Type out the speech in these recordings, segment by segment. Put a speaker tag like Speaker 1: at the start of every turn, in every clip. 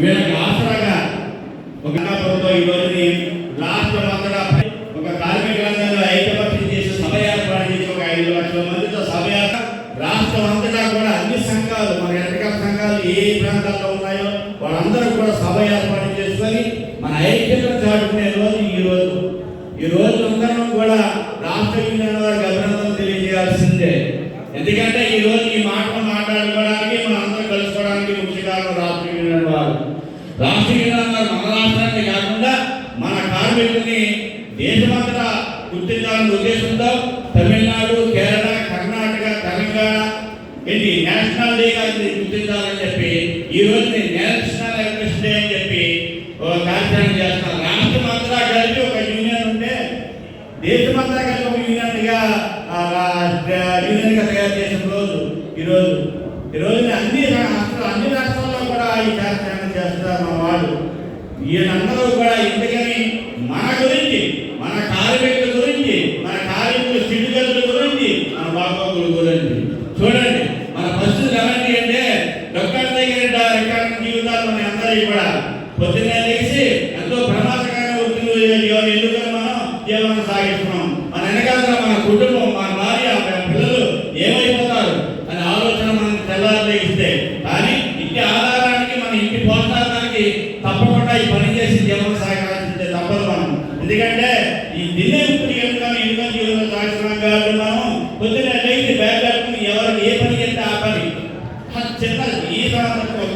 Speaker 1: వీళ్ళకి ఆసరాగా ఒక ప్రభుత్వం ఈ రోజుని లాస్ట్ వందల ఒక కార్మికులందరూ ఐక్యపక్షం చేసి ఏర్పాటు చేసి ఒక ఐదు లక్షల మందితో సభ రాష్ట్రం అంతటా కూడా అన్ని సంఘాలు మన ఎన్నికల సంఘాలు ఏ ప్రాంతాల్లో ఉన్నాయో వాళ్ళందరూ కూడా సభ ఏర్పాటు చేసుకొని మన ఐక్యతను చాటుకునే రోజు ఈ రోజు. ఈ రోజు అందరం కూడా రాష్ట్ర యూనియన్ వారికి అభినందన తెలియజేయాల్సిందే. ఎందుకంటే ఈ రోజు ఈ మాటలు మాట్లాడుకోవడానికి మనందరం కలుసుకోవడానికి ముఖ్య కారణం రాష్ట్ర యూనియన్ వారు. రాష్ట్ర యూనియన్ మన రాష్ట్రాన్ని కాకుండా మన కార్మికుల్ని దేశమంతటా గుర్తించాలనే ఉద్దేశంతో తమిళనాడు కేరళ కర్ణాటక తెలంగాణ ఇది నేషనల్ డేగా గుర్తించాలని చెప్పి ఈ రోజు నేను నేషనల్ ఎలక్ట్రిసిటీ డే అని చెప్పి ఒక కార్యక్రమం చేస్తాను రాష్ట్రం అంతా కలిపి ఒక యూనియన్ ఉంటే దేశమంతా కలిపి ఒక యూనియన్గా యూనియన్గా తయారు చేసిన రోజు ఈ రోజు. అన్ని రాష్ట్రాలు అన్ని రాష్ట్రాల్లో ఈ కార్యక్రమం చేస్తున్నారు వాళ్ళు. ఈయనందరూ కూడా ఎందుకని మన గురించి మన కార్మికుల గురించి మన కార్మికుల స్థితిగతుల గురించి మన బాగోగుల గురించి. చూడండి మన పరిస్థితులు ఎలాంటి అంటే డాక్టర్ దగ్గర రికార్డు జీవితాలు మన అందరికీ కూడా పొద్దున్నే లేచి ఎంతో ప్రమాదకరమైన వృత్తులు ఎందుకని మనం జీవనం సాగిస్తున్నాం? మన వెనకాల మన కుటుంబం మన పిల్లలు ఏమైపోతారు అనే ఆలోచన మనకు తెల్లారి ఇస్తే కానీ ఇంటి ఆధారానికి మన ఇంటి పోషకానికి తప్పకుండా ఈ పని చేసి జీవనం సాగాల్సిందే తప్పదు మనం ఎందుకంటే ఈ దిన్నే ఇప్పుడు ఎందుకని ఎందుకని జీవనం కాబట్టి మనం పొద్దున్నే లేచి బ్యాగ్ కట్టుకుని ఎవరికి ఏ పని చేస్తే ఆ పని చిన్న ఈ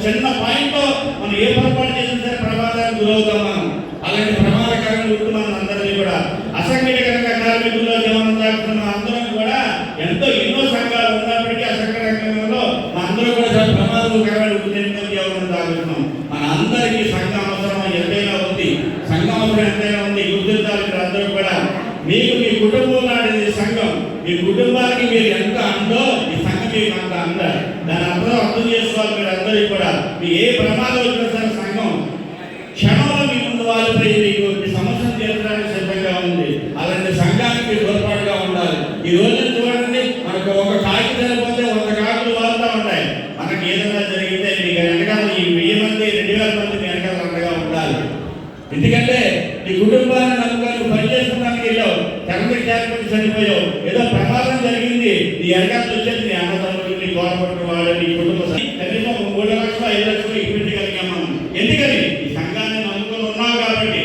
Speaker 1: చిన్న పాయింట్లో మనం ఏ పొరపాటు చేసినా సరే ప్రమాదానికి గురవుతాం మనం అలాంటి ప్రమాదకరమైన వృత్తి మనం అందరినీ కూడా అసంఘటిత కార్మికుల్లో జీవనం సాగుతున్న అందరం కూడా ఎంతో ఎన్నో సంఘాలు ఉన్నప్పటికీ అసంఘటిత రంగంలో మన అందరూ కూడా చాలా ప్రమాదకరమైన వృత్తితో జీవనం సాగుతున్నాం మన అందరికీ సంఘ అవసరం ఎంతైనా ఉంది సంఘ అవసరం ఎంతైనా ఉంది గుర్తించాలి మీరు అందరూ కూడా మీకు మీ కుటుంబం లాంటిది సంఘం మీ కుటుంబానికి మీరు ఎంత అందో ఈ అంత దాని అందరూ అర్థం చేసుకోవాలి మీరు అందరికీ కూడా. మీ ఏ ప్రమాదం వచ్చినా సరే సంఘం క్షణంలో మీ ముందు వాళ్ళపై మీకు సమస్యను తీర్చడానికి సిద్ధంగా ఉంది. అలాంటి సంఘానికి మీరు తోడ్పాటుగా ఉండాలి. ఈ రోజు చూడండి మనకు ఒక కాకి సరిపోతే వంద కాకులు వాడుతూ ఉంటాయి. మనకి ఏదైనా జరిగితే మీకు వెనకాల ఈ వెయ్యి మంది రెండు వేల మంది వెనకాల అండగా ఉండాలి. ఎందుకంటే నీ కుటుంబాన్ని నమ్ముకొని పని చేసుకోవడానికి వెళ్ళావు. కరెంట్ చేరకుండా చనిపోయావు. ఏదో ప్రమాదం జరిగింది. నీ వెనకాల వచ్చేది నీ అన్న నీ వాళ్ళని కుటుంబ కనీసం మూడు లక్షలు ఐదు లక్షలు ఇప్పించగలిగాం మనం ఎందుకని? ఈ సంఘాన్ని నమ్ముకొని ఉన్నాం కాబట్టి.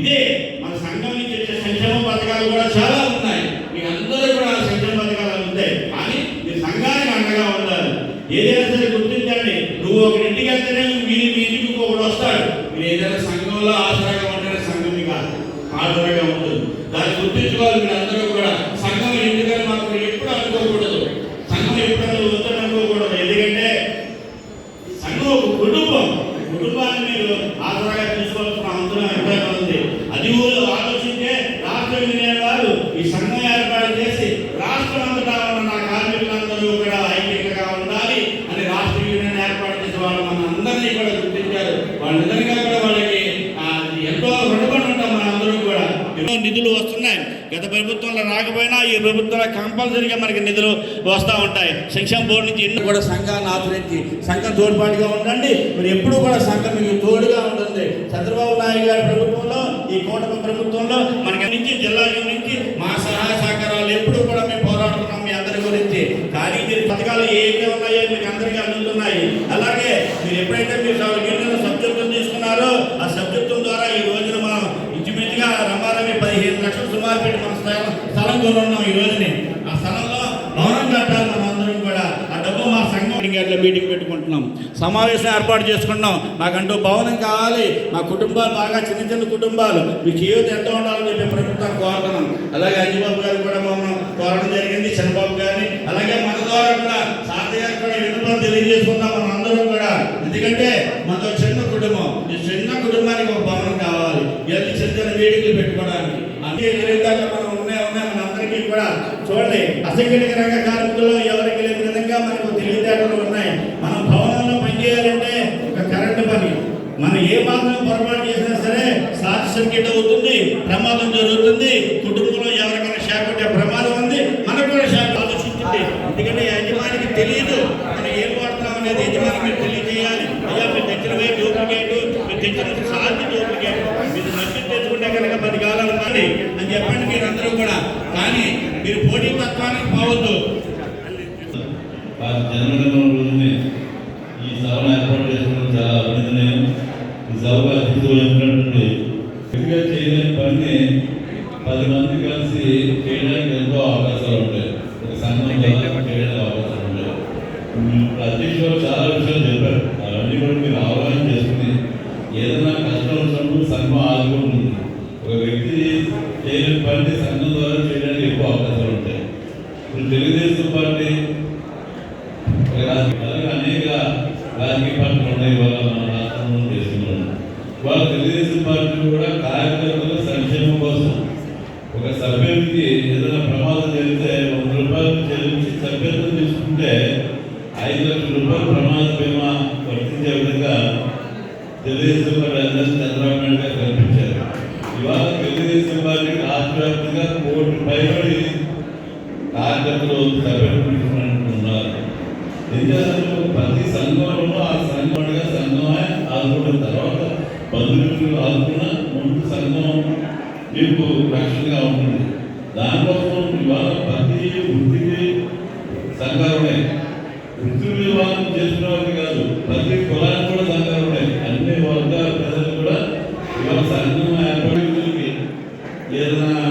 Speaker 1: ఇదే మన సంఘం నుంచి వచ్చే సంక్షేమ పథకాలు కూడా చాలా ఉన్నాయి. మీ అందరూ కూడా సంక్షేమ పథకాలు ఉంటాయి. కానీ మీ సంఘానికి అండగా ఉండాలి. ఏదైనా సరే గుర్తించండి. నువ్వు ఒక ఇంటికి వెళ్తేనే మీరు మీ ఇంటికి ఒకడు వస్తాడు. మీరు ఏదైనా సంఘంలో ఆసరాగా ఉంటేనే సంఘం మీకు ఆసరాగా ఉంటుంది. దాన్ని గుర్తించుకోవాలి మీరు అందరూ కూడా సంఘం ఎందుకని మాకు ఎప్పుడు అనుకోకూడదు సంఘం ఎప్పుడైనా వద్దని అనుకోకూడదు ఎందుకంటే సంఘం ఒక కుటుంబం కుటుంబాన్ని మీరు ఆసరాగా తీసుకోవాల్సిన అవసరం ఎంతైనా ఉంది అది ఊరు ఆలోచించే రాష్ట్ర యూనియన్ వారు ఈ సంఘం ఏర్పాటు చేసి రాష్ట్రం అంతటా ఉన్న నా కార్మికులందరూ కూడా ఐక్యంగా ఉండాలి అని రాష్ట్ర యూనియన్ ఏర్పాటు చేసి వాళ్ళు మన అందరినీ కూడా గుర్తించారు వాళ్ళ నిజంగా కూడా వాళ్ళకి ఆ, ఎంతో రుణపడి ఉంటాం మన అందరూ కూడా ఎన్నో నిధులు వస్తున్నాయి. గత ప్రభుత్వంలో రాకపోయినా ఈ ప్రభుత్వంలో కంపల్సరీగా మనకి నిధులు వస్తూ ఉంటాయి. సంక్షేమ బోర్డు నుంచి ఎన్నో కూడా సంఘాన్ని ఆచరించి సంఘం తోడ్పాటుగా ఉండండి. మరి ఎప్పుడు కూడా సంఘం మీకు తోడుగా ఉంటుంది చంద్రబాబు నాయుడు గారి ప్రభుత్వంలో ఈ కూటమి ప్రభుత్వంలో మనకి నుంచి జిల్లా నుంచి మా సహాయ సహకారాలు ఎప్పుడు కూడా మేము పోరాడుతున్నాం మీ అందరి గురించి. కానీ మీరు పథకాలు ఏమేమి ఉన్నాయో మీకు అందరికీ అందుతున్నాయి అలాగే మీరు ఎప్పుడైతే మీరు యూనియన్ సబ్జెక్టులు తీసుకున్నారో ఆ సబ్జెక్టుల ద్వారా ఈ రోజున మనం ఇంచుమించుగా రమారమి పదిహేను లక్షలు సుమారు పెట్టి మన స్థలం స్థలం కొనున్నాం ఈ రోజుని. ఆ స్థలంలో భవనం కట్టాలి మనందరం అందరం కూడా. ఆ డబ్బు మా సంఘం అట్లా మీటింగ్ పెట్టుకుంటున్నాం. సమావేశం ఏర్పాటు చేసుకుంటున్నాం. మాకంటూ భవనం కావాలి. మా కుటుంబాలు బాగా చిన్న చిన్న కుటుంబాలు. మీకు జీవితం ఎంత ఉండాలని చెప్పి ప్రభుత్వం కోరుతున్నాం. అలాగే అంజబాబు గారు కూడా మమ్మల్ని కోరడం జరిగింది. చంద్రబాబు గారిని. అలాగే మన ద్వారా కూడా సారథి గారు కూడా విన్నపం తెలియజేసుకుందాం మనం అందరం కూడా. ఎందుకంటే మనతో చిన్న కుటుంబం. ఈ చిన్న కుటుంబానికి ఒక భవనం కావాలి. ఇలాంటి చిన్న చిన్న వేడికలు పెట్టుకోవడానికి. అన్ని మనం ఉన్నాయి కూడా చూడండి. అసంఘటిత రంగ కార్మికుల్లో ఎవరికి లేని విధంగా మనకు తెలివితేటలు ఉన్నాయి. మనం భవనంలో పనిచేయాలంటే ఒక కరెంటు పని. మనం ఏ మాత్రం పొరపాటు చేసినా సరే షార్ట్ సర్క్యూట్ అవుతుంది ప్రమాదం జరుగుతుంది. కుటుంబంలో ఎవరికైనా షాక్ ఉంటే ప్రమాదం ఉంది మనకు కూడా షాక్ ఆలోచించింది ఎందుకంటే యజమానికి తెలియదు. మనం ఏం వాడతాం అనేది యజమానికి తెలియజేయాలి. అయ్యా మీరు తెచ్చిన వే డూప్లికేట్ మీరు తెచ్చిన సాధ్య డూప్లికేట్. మీరు నచ్చి తెచ్చుకుంటే కనుక పది కాలాలు కానీ అని చెప్పండి మీరు అందరూ కూడా. కానీ మీరు పోటీ తత్వానికి పోవద్దు.
Speaker 2: వారి జన్మదినం రోజునే ఈ సభను ఏర్పాటు చేసుకోవడం చాలా అభినందనీయం. ఈ సభకు అతిథులు వచ్చినటువంటి వ్యక్తిగా చేయలేని పనిని పది మంది కలిసి చేయడానికి ఎంతో అవకాశాలు ఉంటాయి. ఒక సంఘం ద్వారా చేయడానికి అవకాశాలు ఉంటాయి. ఇప్పుడు అధ్యక్షులు చాలా విషయాలు చెప్పారు. అవన్నీ కూడా మీరు అవగాహన చేసుకుని ఏదైనా కష్టం వచ్చినప్పుడు సంఘం ఆదుకుంటుంది. ఒక వ్యక్తి చేయలేని పనిని సంఘం ద్వారా తెలుగుదేశం పార్టీ అనేక రాజకీయ పార్టీలు ఉన్నాయి ఇవాళ మన రాష్ట్రంలో చేస్తున్నాం వాళ్ళ తెలుగుదేశం పార్టీ కూడా కార్యకర్తల సంక్షేమం కోసం ఒక సభ్యునికి ఏదైనా ప్రమాదం జరిగితే వంద రూపాయలు చెల్లించి సభ్యత్వం తీసుకుంటే ఐదు లక్షల రూపాయలు ప్రమాద బీమా వర్తించే విధంగా తెలుగుదేశం పార్టీ అధ్యక్షుడు చంద్రబాబు కార్యకర్తలు సభ్యులు ఉన్నారు ఎందుకంటే ప్రతి సంఘంలో ఆ సంఘంగా సంఘమే ఆదుకున్న తర్వాత బంధుమిత్రులు ఆదుకున్న ముందు సంఘం మీకు రక్షణగా ఉంటుంది. దానికోసం ఇవాళ ప్రతి వృత్తికి సంఘాలు ఉన్నాయి వృత్తి వివాహం చేసిన వారికి కాదు ప్రతి కులానికి కూడా సంఘాలు ఉన్నాయి అన్ని వర్గాల ప్రజలు కూడా ఇవాళ సంఘం ఏర్పడి ఏదైనా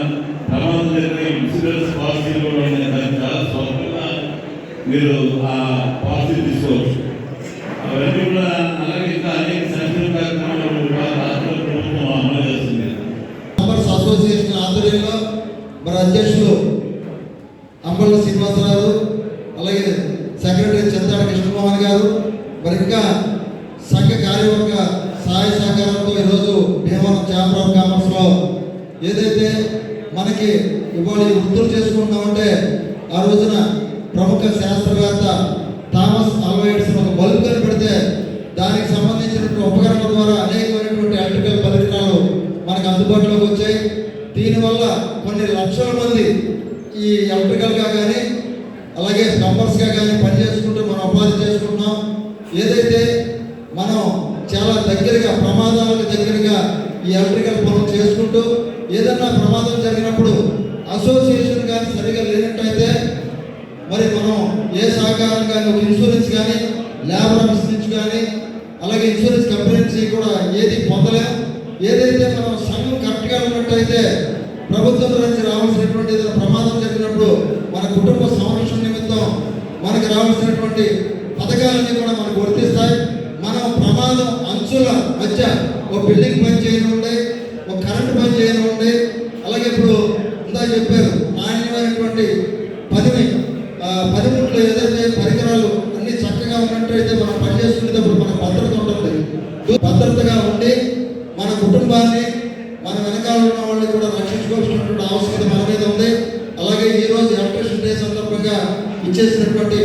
Speaker 2: ప్రమాదం జరిగిన ఇన్సూరెన్స్ పాలసీలు కూడా ఉన్నాయి. మీరు ఆ పాలసీ తీసుకోవచ్చు. అవన్నీ కూడా అలాగే ఇంకా అనేక సంక్షేమ కార్యక్రమాలు రాష్ట్ర ప్రభుత్వం అమలు చేస్తుంది.
Speaker 3: అసోసియేషన్ ఆధ్వర్యంలో మరి అధ్యక్షులు అంబళ్ళ శ్రీనివాసరావు అలాగే సెక్రటరీ చంద్రాడ కృష్ణమోహన్ గారు మరి ఇంకా సంఘ కార్యవర్గ సహాయ సహకారంతో ఈరోజు భీమవరం ఛాంబర్ ఆఫ్ కామర్స్లో ఏదైతే మనకి ఇవాళ ఈ వృత్తులు చేసుకుంటున్నామంటే ఆ రోజున ప్రముఖ శాస్త్రవేత్త థామస్ అల్వైడ్స్ ఒక బల్బు కనిపెడితే దానికి సంబంధించినటువంటి ఉపకరణం ద్వారా అనేకమైనటువంటి ఎలక్ట్రికల్ పరికరాలు మనకు అందుబాటులోకి వచ్చాయి. దీనివల్ల కొన్ని లక్షల మంది ఈ ఎలక్ట్రికల్గా కానీ అలాగే ప్లంబర్స్గా కానీ పనిచేసుకుంటూ మనం ఉపాధి చేసుకుంటున్నాం. ఏదైతే మనం చాలా దగ్గరగా ప్రమాదాలకు దగ్గరగా ఈ ఎలక్ట్రికల్ పనులు చేసుకుంటూ ఏదన్నా ప్రమాదం జరిగినప్పుడు అసోసియేషన్ కానీ సరిగా లేనట్టయితే మరి మనం ఏ సహకారం కానీ ఒక ఇన్సూరెన్స్ కానీ లేబర్ ఆఫీస్ నుంచి కానీ అలాగే ఇన్సూరెన్స్ కంపెనీ నుంచి కూడా ఏది పొందలేం. ఏదైతే మనం సంఘం కరెక్ట్గా ఉన్నట్టయితే ప్రభుత్వం నుంచి రావాల్సినటువంటి ఏదైనా ప్రమాదం జరిగినప్పుడు మన కుటుంబ సంరక్షణ నిమిత్తం మనకు రావాల్సినటువంటి పథకాలన్నీ కూడా మనకు వర్తిస్తాయి. మనం ప్రమాదం అంచుల మధ్య ఒక బిల్డింగ్ పని చేయనివ్వండి ఒక కరెంట్ పని చేయనివ్వండి అలాగే ఇప్పుడు ఇందా చెప్పారు నాణ్యమైనటువంటి భద్రతగా ఉండి మన కుటుంబాన్ని మన వెనకాల ఉన్న వాళ్ళని కూడా రక్షించుకోవాల్సినటువంటి ఆవశ్యకత మన మీద ఉంది. అలాగే ఈ రోజు డే సందర్భంగా ఇచ్చేసినటువంటి